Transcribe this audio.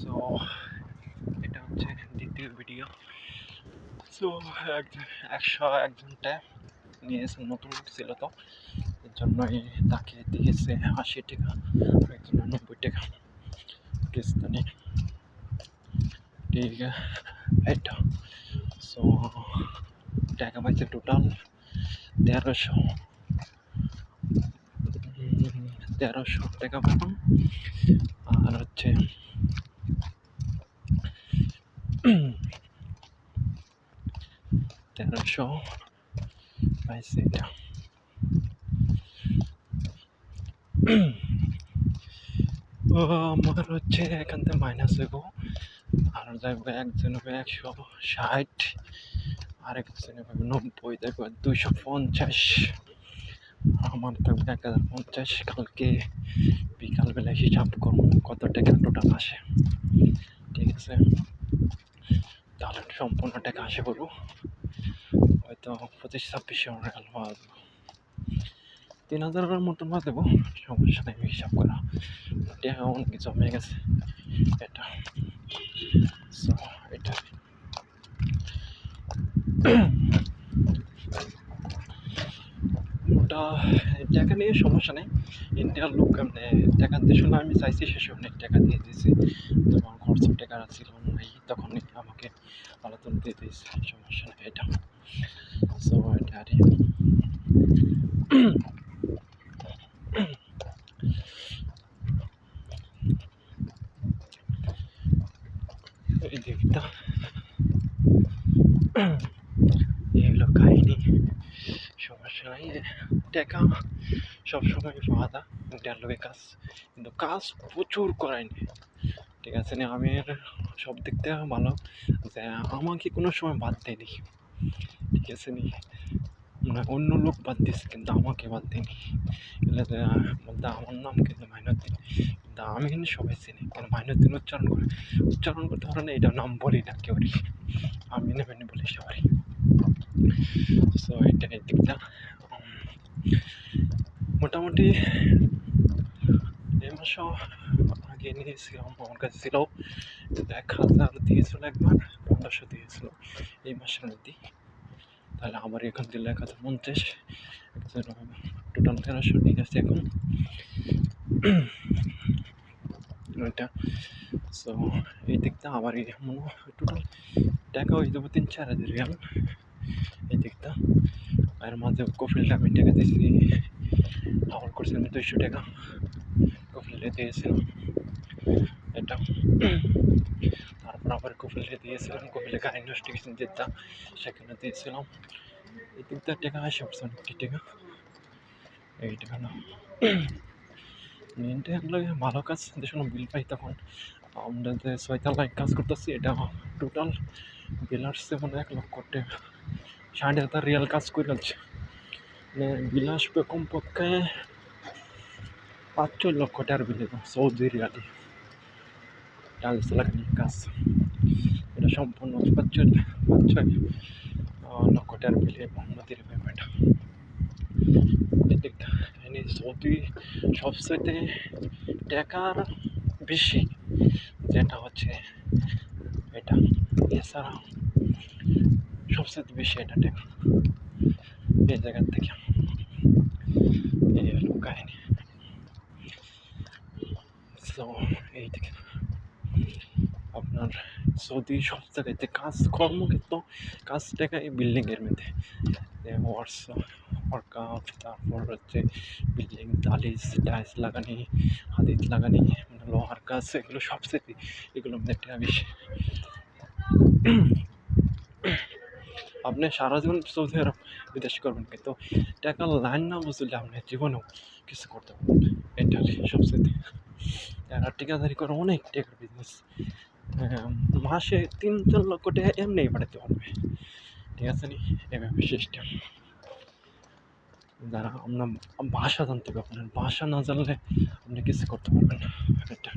So এটা হচ্ছে দ্বিতীয় ভিডিও সো একজন, একশো একজনটা নিয়েছে নতুন ছিল তো। এর জন্যই তাকে দিয়েছে আশি টাকা একজন নব্বই টাকা। পাকিস্তানি। ঠিক এটা সো টাকা পাইছে টোটাল তেরোশো। তেরোশো টাকা পেলাম আর হচ্ছে তেরোশো পাইছে এটা আমার হচ্ছে এখান থেকে মাইনাস হইব। আর যাইব একজন হবে একশো ষাট আর একজন হবে নব্বই, দেখব দুইশো পঞ্চাশ। আমার থাকবে এক হাজার পঞ্চাশ। কালকে বিকালবেলা হিসাব করব কত টাকা টোটাল আসে। ঠিক আছে? তাহলে সম্পূর্ণ টাকা আসে বলব হয়তো পঁচিশ ছাব্বিশশো রেল পাওয়া যাবে। তিন হাজারের মতন বা দেবো সমস্যা নেই হিসাব করা। অনেক হয়ে গেছে, এটা। সো এটা। ওটা টাকা নিয়ে সমস্যা নেই। ইন্ডিয়ার লোক টাকা শুনে আমি চাইছি শেষে অনেক টাকা দিয়ে দিয়েছি। খরচ টাকা ছিল নাই তখনই আমাকে আলোচনা দিয়ে দিয়েছে সমস্যা নেই এটা। সো এটা আর দিকটা এগুলো কাহিনি। সমস্যা নাই টাকা সবসময় যায় ইন্ডিয়ার লোকের কাজ। কিন্তু কাজ প্রচুর করায়নি ঠিক আছে না আমি সব দিক থেকে ভালো। যে আমাকে কোনো সময় বাদ দেয়নি ঠিক আছে নি মানে অন্য লোক বাদ দিয়েছে কিন্তু আমাকে বাদ দেয়নি বলতে আমার নাম কিন্তু মাইনুদ্দিন। কিন্তু আমি কিন্তু সবাই চিনি কিন্তু মাইনুদ্দিন উচ্চারণ করে। উচ্চারণ করতে পারে না এটা নাম বলি না কেউ আমি না নেবেন বলি সবাই সো এটা দিকটা। মোটামুটি এই মাসও আগে নিয়েছিলাম, আমার কাছে ছিল। এক হাজার দিয়েছিল একবার পনেরোশো দিয়েছিল। এই মাসের মধ্যেই তাহলে আবার এখন দিল এক হাজার পঞ্চাশ টোটাল তেরোশো নিয়ে গেছে এখন। ওইটা। সো এই দিকটা আবার এই মনে টোটাল টাকা হয়ে যাব তিন চার হাজার রিয়াল। এই দিকটা। আর মাঝে কফিলটা আমি টাকা দিয়েছি। আবার করছিলাম দুইশো টাকা। কফিলে দিয়েছিলাম। এটা। তারপর আবার কফিলে দিয়েছিলাম কফিলে গাড়ি ইনভেস্টিগেশন যেটা সেখানে দিয়েছিলাম। এই দিকটা টাকা আসে পড়ছে অনেকটি টাকা। এই টাকা না। মেনটা হলো ভালো কাজ দেখুন বিল পাই তখন। আমরা যে ছয়তলায় কাজ করতেছি, এটা টোটাল বিল আসছে মানে এক লক্ষ টাকা। ষাট হাজার রিয়াল কাজ করে যাচ্ছে মানে বিল আসবে কমপক্ষে পাঁচ ছয় লক্ষ টাকার বিল সৌদি রিয়ালি। টাইলস লাগানি কাজ। এটা সম্পূর্ণ পাঁচ ছয় পাঁচ ছয় আহ, লক্ষ টাকার বিল নদীর পেমেন্ট সৌদি সবচেয়ে টাকার বেশি যেটা হচ্ছে এটা এছাড়া সবচেয়ে বেশি এটা টাকা এই জায়গার থেকে এই হলো কাহিনি সো এই থেকে আপনার সৌদি সব জায়গাতে কাজ, কর্মক্ষেত্র কাজ টাকায় বিল্ডিংয়ের মধ্যে ওয়ার্কআউট তারপর হচ্ছে বিল্ডিং টালিস টাইলস লাগানি হাদিদ লাগানি মানে লোহার কাজ, এগুলো সবচেয়ে এগুলোর মধ্যে টাকা বেশি আপনি সারা জীবন সৌদি আরব বিদেশ করবেন, কিন্তু টাকার লাইন না বুঝলে আপনি জীবনেও কিছু করতে পারবেন। এটা সবচেয়ে টাকা টিকাদারি করে অনেক টাকার বিজনেস মাসে তিন চার লক্ষ টাকা এমনিই বাড়াতে পারবে। ঠিক আছে নি? এভাবে সিস্টেম যারা আপনার ভাষা জানতে পারবেন ভাষা না জানলে আপনি কিছু করতে পারবেন না। এটা